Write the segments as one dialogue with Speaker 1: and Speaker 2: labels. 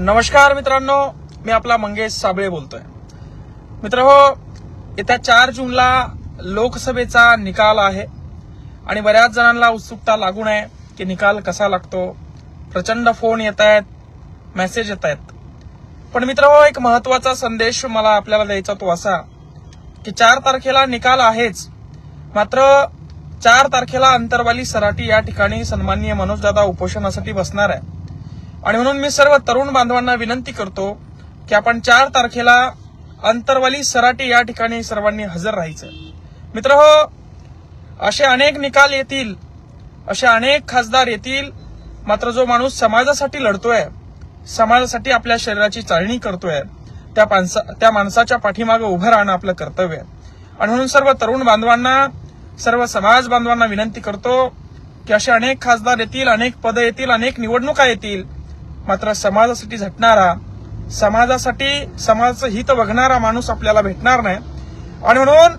Speaker 1: नमस्कार मित्रांनो मी आपला मंगेश साबळे बोलतोय. मित्र हो येत्या चार जूनला लोकसभेचा निकाल आहे आणि बऱ्याच जणांना उत्सुकता लागून आहे की निकाल कसा लागतो. प्रचंड फोन येत आहेत मेसेज येत आहेत. पण मित्र हो एक महत्त्वाचा संदेश मला आपल्याला द्यायचा तो असा की चार तारखेला निकाल आहेच. मात्र चार तारखेला अंतरवाली सराटी या ठिकाणी सन्माननीय मनोजदादा उपोषणासाठी बसणार आहे. आणि म्हणून मी सर्व तरुण बांधवांना विनंती करतो की आपण चार तारखेला अंतरवाली सराटी या ठिकाणी सर्वांनी हजर राहायचं. मित्र हो असे अनेक निकाल येतील असे अनेक खासदार येतील मात्र जो माणूस समाजासाठी लढतोय समाजासाठी आपल्या शरीराची चाळणी करतोय त्या माणसा त्या माणसाच्या पाठीमागे उभं राहणं आपलं कर्तव्य आहे. आणि म्हणून सर्व तरुण बांधवांना सर्व समाज बांधवांना विनंती करतो की असे अनेक खासदार येतील अनेक पदं येतील अनेक निवडणुका येतील मात्र समाजासाठी झटणारा समाजासाठी समाजाचं हित बघणारा माणूस आपल्याला भेटणार नाही. आणि म्हणून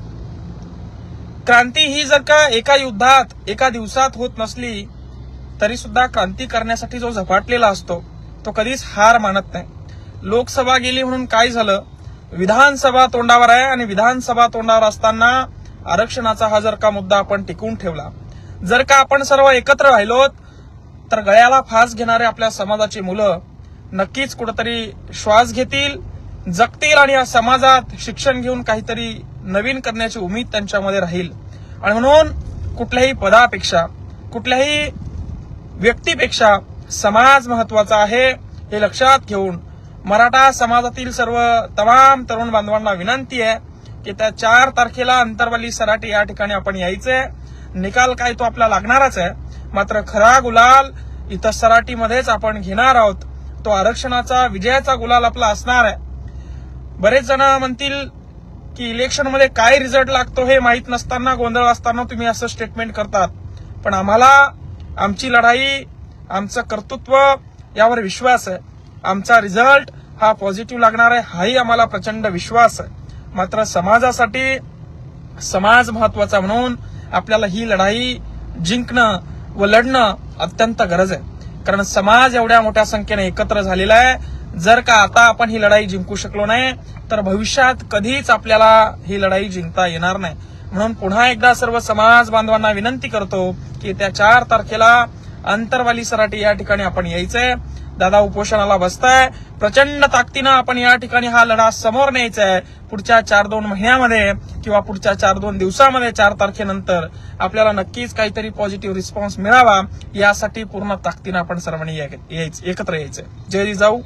Speaker 1: क्रांती ही जर का एका युद्धात एका दिवसात होत नसली तरी सुद्धा क्रांती करण्यासाठी जो झपाटलेला असतो तो कधीच हार मानत नाही. लोकसभा गेली म्हणून काय झालं? विधानसभा तोंडावर आहे आणि विधानसभा तोंडावर असताना आरक्षणाचा हा जर का मुद्दा आपण टिकवून ठेवला. जर का आपण सर्व एकत्र राहिलोत तर गळ्याला फास घेणारे आपल्या समाजाची मुलं नक्कीच कुठंतरी श्वास घेतील जगतील आणि या समाजात शिक्षण घेऊन काहीतरी नवीन करण्याची उमेद त्यांच्यामध्ये राहील. आणि म्हणून कुठल्याही पदापेक्षा कुठल्याही व्यक्तीपेक्षा समाज महत्त्वाचा आहे हे लक्षात घेऊन मराठा समाजातील सर्व तमाम तरुण बांधवांना विनंती आहे की त्या चार तारखेला अंतरवाली सराटी या ठिकाणी आपण यायचंय. निकाल काय तो आपला लागणारच आहे. मात्र खरा गुलाल इथं सराटीमध्येच आपण घेणार आहोत. तो आरक्षणाचा विजयाचा गुलाल आपला असणार आहे. बरेच जण म्हणतील की इलेक्शनमध्ये काय रिझल्ट लागतो हे माहीत नसताना गोंधळ असताना तुम्ही असं स्टेटमेंट करतात. पण आम्हाला आमची लढाई आमचं कर्तृत्व यावर विश्वास आहे. आमचा रिझल्ट हा पॉझिटिव्ह लागणार आहे हाही आम्हाला प्रचंड विश्वास आहे. मात्र समाजासाठी समाज महत्त्वाचा म्हणून आपल्याला ही लढाई जिंकणं व लढणं अत्यंत गरज आहे. कारण समाज एवढ्या मोठ्या संख्येने एकत्र झालेला आहे. जर का आता आपण ही लढाई जिंकू शकलो नाही तर भविष्यात कधीच आपल्याला ही लढाई जिंकता येणार नाही. म्हणून पुन्हा एकदा सर्व समाज बांधवांना विनंती करतो की त्या चार तारखेला अंतरवाली सराटी या ठिकाणी आपण यायचंय. दादा उपोषणाला बसताय. प्रचंड ताकदीनं आपण या ठिकाणी हा लढा समोर न्यायचा आहे पुढच्या चार दोन महिन्यामध्ये किंवा पुढच्या चार दोन दिवसामध्ये चार तारखेनंतर आपल्याला नक्कीच काहीतरी पॉझिटिव्ह रिस्पॉन्स मिळावा. यासाठी पूर्ण ताकदीनं आपण सर्वांनी यायचं एकत्र यायचंय. जय जाऊ